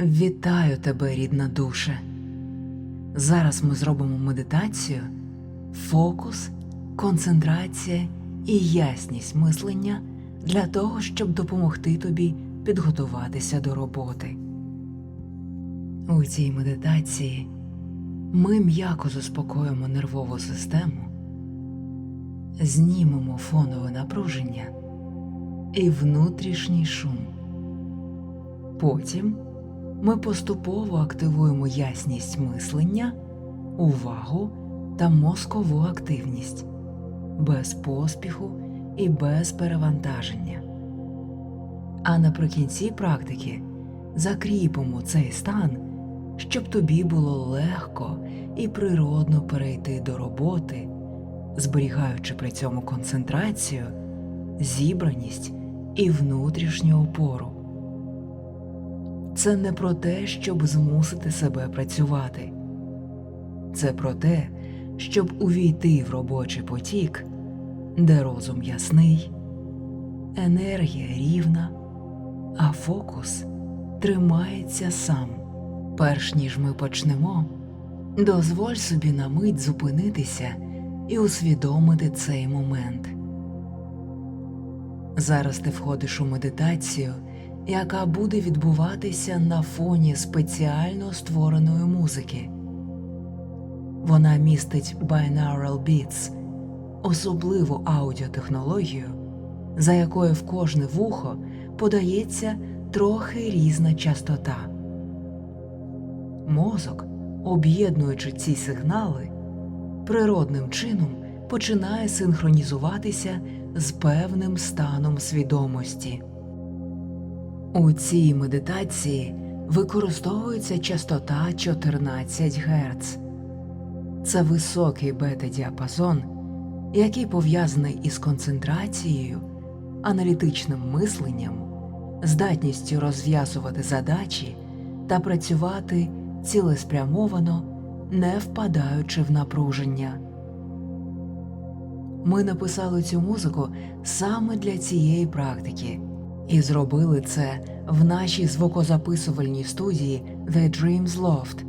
Вітаю тебе, рідна душе. Зараз ми зробимо медитацію, фокус, концентрація і ясність мислення для того, щоб допомогти тобі підготуватися до роботи. У цій медитації ми м'яко заспокоїмо нервову систему, знімемо фонове напруження і внутрішній шум. Потім ми поступово активуємо ясність мислення, увагу та мозкову активність без поспіху і без перевантаження. А наприкінці практики закріпимо цей стан, щоб тобі було легко і природно перейти до роботи, зберігаючи при цьому концентрацію, зібраність і внутрішню опору. Це не про те, щоб змусити себе працювати. Це про те, щоб увійти в робочий потік, де розум ясний, енергія рівна, а фокус тримається сам. Перш ніж ми почнемо, дозволь собі на мить зупинитися і усвідомити цей момент. Зараз ти входиш у медитацію яка буде відбуватися на фоні спеціально створеної музики. Вона містить binaural beats, особливу аудіотехнологію, за якою в кожне вухо подається трохи різна частота. Мозок, об'єднуючи ці сигнали, природним чином починає синхронізуватися з певним станом свідомості. У цій медитації використовується частота 14 Гц. Це високий бета-діапазон, який пов'язаний із концентрацією, аналітичним мисленням, здатністю розв'язувати задачі та працювати цілеспрямовано, не впадаючи в напруження. Ми написали цю музику саме для цієї практики. І зробили це в нашій звукозаписувальній студії The Dreams Loft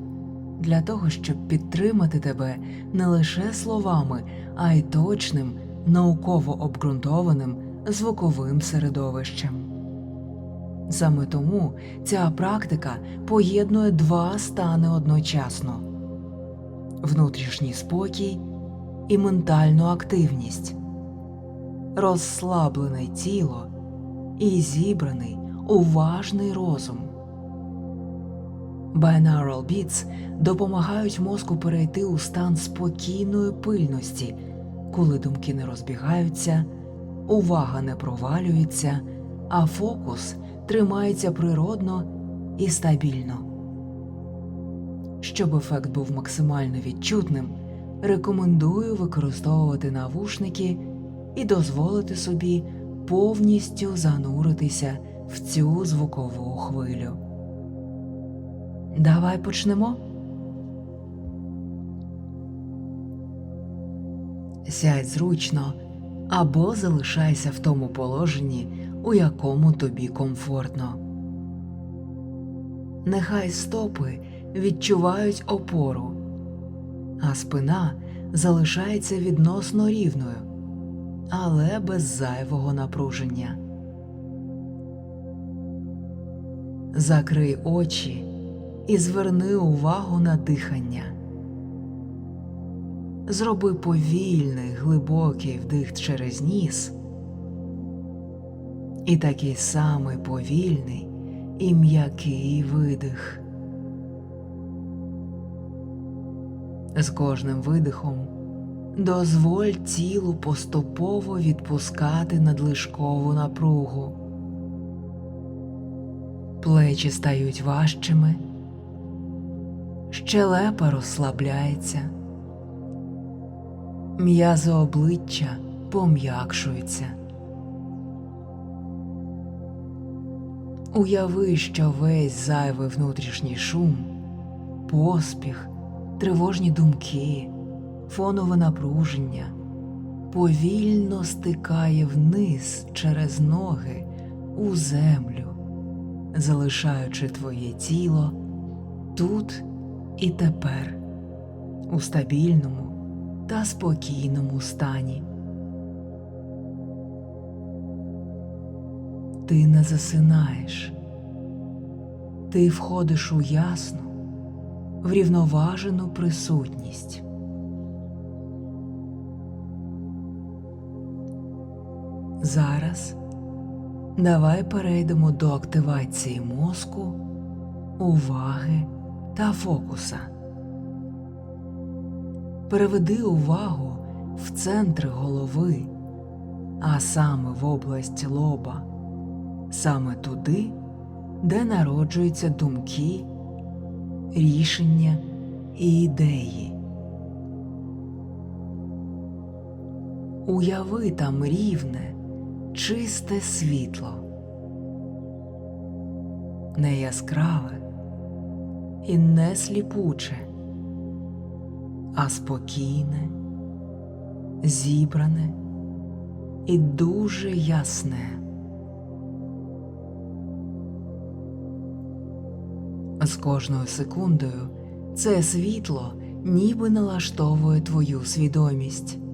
для того, щоб підтримати тебе не лише словами, а й точним, науково обґрунтованим звуковим середовищем. Саме тому ця практика поєднує два стани одночасно внутрішній спокій і ментальну активність, розслаблене тіло і зібраний уважний розум. Binaural Beats допомагають мозку перейти у стан спокійної пильності, коли думки не розбігаються, увага не провалюється, а фокус тримається природно і стабільно. Щоб ефект був максимально відчутним, рекомендую використовувати навушники і дозволити собі повністю зануритися в цю звукову хвилю. Давай почнемо. Сядь зручно або залишайся в тому положенні, у якому тобі комфортно. Нехай стопи відчувають опору, а спина залишається відносно рівною але без зайвого напруження. Закрий очі і зверни увагу на дихання. Зроби повільний глибокий вдих через ніс і такий самий повільний і м'який видих. З кожним видихом Дозволь тілу поступово відпускати надлишкову напругу. Плечі стають важчими, щелепа розслабляється, м'язи обличчя пом'якшуються. Уяви, що весь зайвий внутрішній шум, поспіх, тривожні думки фонове напруження повільно стикає вниз через ноги у землю, залишаючи твоє тіло тут і тепер у стабільному та спокійному стані. Ти не засинаєш, ти входиш у ясну, врівноважену присутність. Зараз давай перейдемо до активації мозку, уваги та фокуса. Переведи увагу в центр голови, а саме в область лоба, саме туди, де народжуються думки, рішення і ідеї. Уяви там рівне, чисте світло, не яскраве і не сліпуче, а спокійне, зібране і дуже ясне. З кожною секундою це світло ніби налаштовує твою свідомість.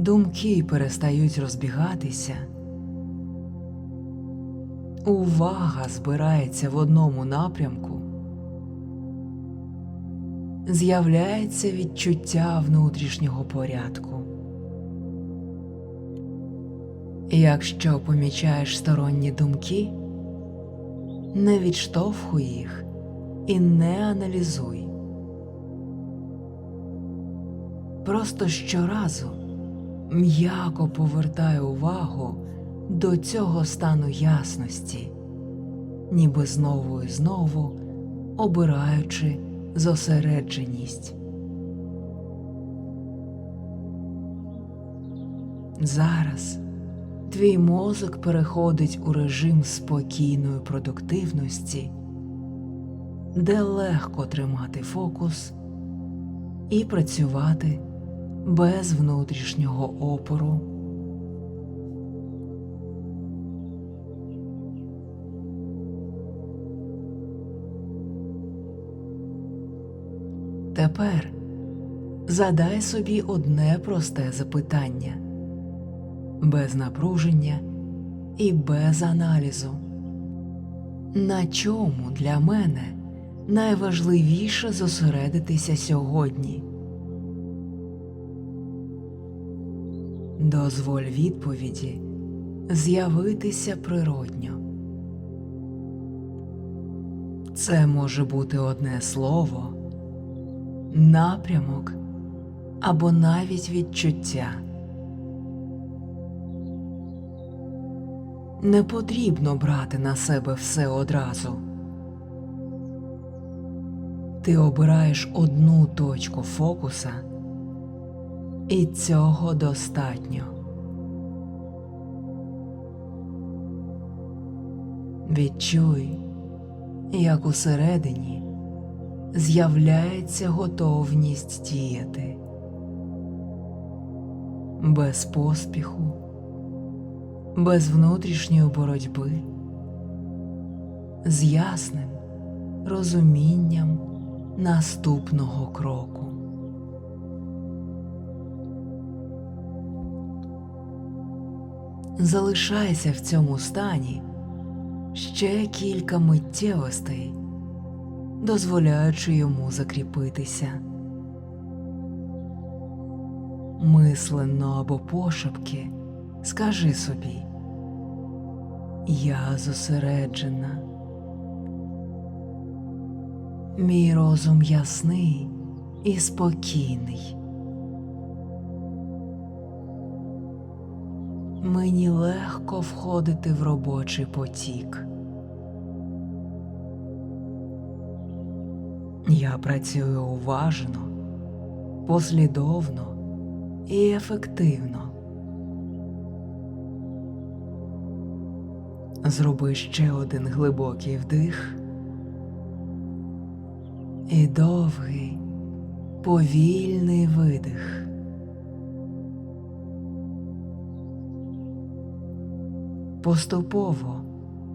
Думки перестають розбігатися. Увага збирається в одному напрямку. З'являється відчуття внутрішнього порядку. Якщо помічаєш сторонні думки, не відштовхуй їх і не аналізуй. Просто щоразу м'яко повертай увагу до цього стану ясності, ніби знову і знову обираючи зосередженість. Зараз твій мозок переходить у режим спокійної продуктивності, де легко тримати фокус і працювати без внутрішнього опору. Тепер задай собі одне просте запитання без напруження і без аналізу. На чому для мене найважливіше зосередитися сьогодні? Дозволь відповіді з'явитися природньо. Це може бути одне слово, напрямок або навіть відчуття. Не потрібно брати на себе все одразу. Ти обираєш одну точку фокуса, і цього достатньо. Відчуй, як усередині з'являється готовність діяти без поспіху без внутрішньої боротьби, з ясним розумінням наступного кроку. Залишайся в цьому стані ще кілька миттєвостей, дозволяючи йому закріпитися. Мисленно або пошепки Скажи собі, я зосереджена, мій розум ясний і спокійний. Мені легко входити в робочий потік. Я працюю уважно, послідовно і ефективно. Зроби ще один глибокий вдих і довгий, повільний видих. Поступово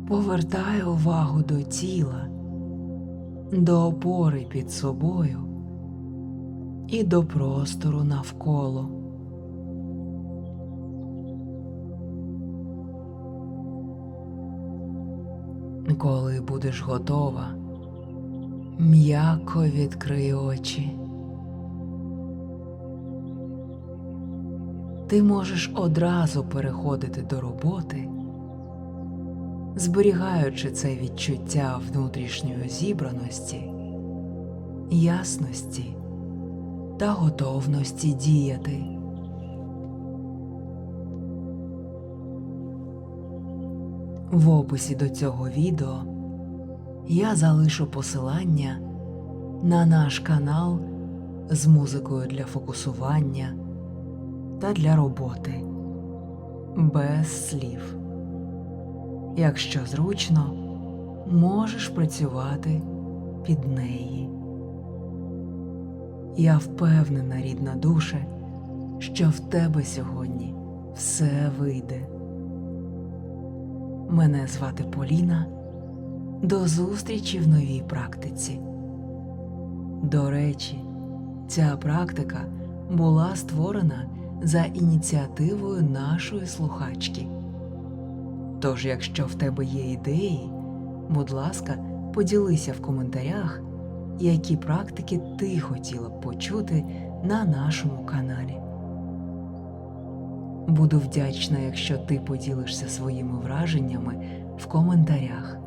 повертай увагу до тіла, до опори під собою і до простору навколо. Коли будеш готова, м'яко відкрий очі. Ти можеш одразу переходити до роботи, зберігаючи це відчуття внутрішньої зібраності, ясності та готовності діяти. В описі до цього відео я залишу посилання на наш канал з музикою для фокусування та для роботи без слів. Якщо зручно, можеш працювати під неї. Я впевнена, рідна душе, що в тебе сьогодні все вийде. Мене звати Поліна. До зустрічі в новій практиці. До речі, ця практика була створена за ініціативою нашої слухачки. Тож, якщо в тебе є ідеї, будь ласка, поділися в коментарях, які практики ти хотіла б почути на нашому каналі. Буду вдячна, якщо ти поділишся своїми враженнями в коментарях,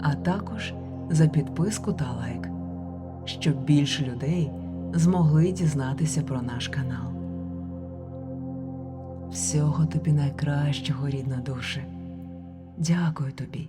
а також за підписку та лайк, щоб більше людей змогли дізнатися про наш канал. Всього тобі найкращого, рідна душе. Дякую тобі.